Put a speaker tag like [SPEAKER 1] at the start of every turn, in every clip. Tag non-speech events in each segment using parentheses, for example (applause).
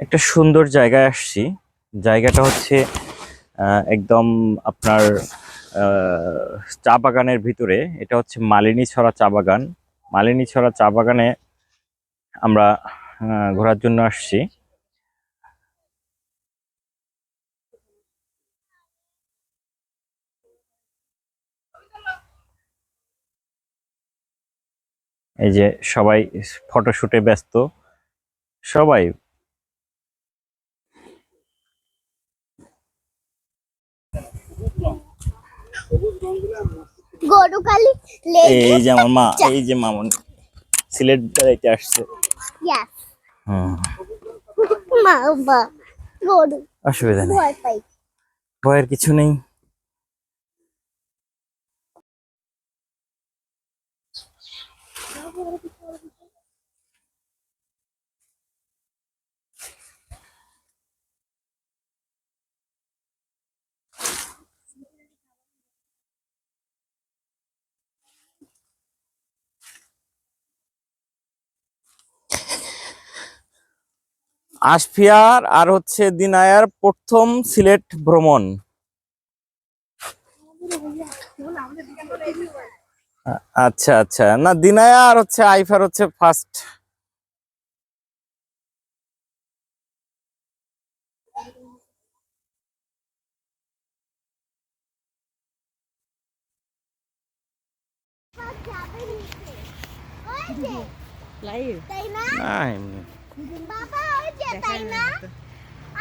[SPEAKER 1] একটা সুন্দর জায়গায় আসছি। জায়গাটা হচ্ছে একদম আপনার চা বাগানের ভিতরে। এটা হচ্ছে মালিনী ছড়া চা বাগান। মালিনী ছড়া চা বাগানে আমরা ঘোরার জন্য আসছি। এই যে সবাই ফটোশুটে ব্যস্ত। সবাই
[SPEAKER 2] গরুকালি
[SPEAKER 1] এই যে আমার মা এই যে মামন সিলেট বেড়াইতে আসছে। অসুবিধা নেই। ভয়ের কিছু নেই। আসফিয়ার আর হচ্ছে দিনায়ার প্রথম সিলেট ভ্রমণ। আচ্ছা আচ্ছা। না দিনায়া আর হচ্ছে আইফার হচ্ছে ফার্স্ট
[SPEAKER 2] ওই
[SPEAKER 3] লাইভ
[SPEAKER 2] তাই না
[SPEAKER 1] না এমনি
[SPEAKER 2] তাই না?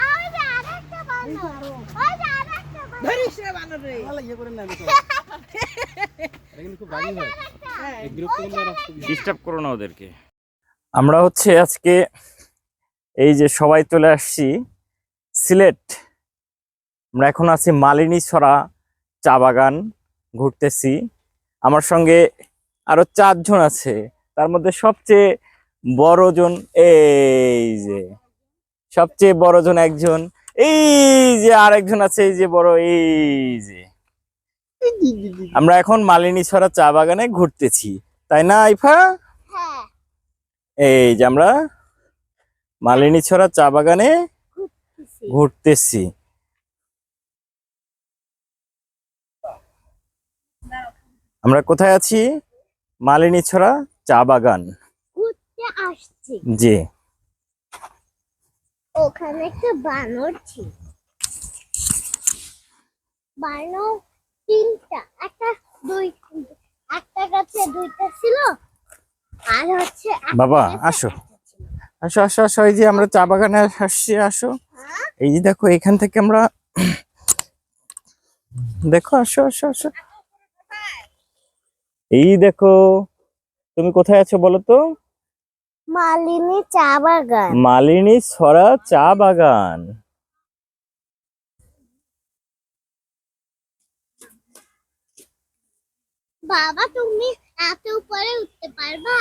[SPEAKER 2] ওই যে আরেকটা বানর। ওই যে আরেকটা বানর।
[SPEAKER 3] ধরিস রে বানর রে।
[SPEAKER 1] ডিস্টার্ব (laughs) করো না ওদেরকে। আমরা হচ্ছে আজকে এই যে সবাই চলে আসছি সিলেট। আমরা এখন আছি মালিনী ছড়া চা বাগান ঘুরতেছি। আমার সঙ্গে আরও চারজন আছে। তার মধ্যে সবচেয়ে বড়জন এই যে। সবচেয়ে বড়জন একজন। এই যে আরেকজন আছে এই যে বড় এই যে। আমরা এখন মালিনী ছড়া চা বাগানে ঘুরতেছি। তাই না আইফা? এই যে আমরা মালিনী ছড়া চা বাগানে ঘুরতেছি। আমরা কোথায় আছি? মালিনী ছড়া চা বাগান। জি।
[SPEAKER 2] ওখানে একটা বানর ছিল। বানর তিনটা একটা দুই একটা গাছে দুইটা ছিল আর হচ্ছে
[SPEAKER 1] বাবা, আসো। আসো আসো আসো এই যে আমরা চা বাগানে আসছি আসো।
[SPEAKER 2] হ্যাঁ?
[SPEAKER 1] এই যে দেখো এখান থেকে আমরা দেখো আসো আসো আসো। এই দেখো তুমি কোথায় আছো বলো তো?
[SPEAKER 2] মালিনী চা বাগান।
[SPEAKER 1] মালিনী ছড়া চা বাগান।
[SPEAKER 2] বাবা তুমি এত উপরে উঠতে পারবা?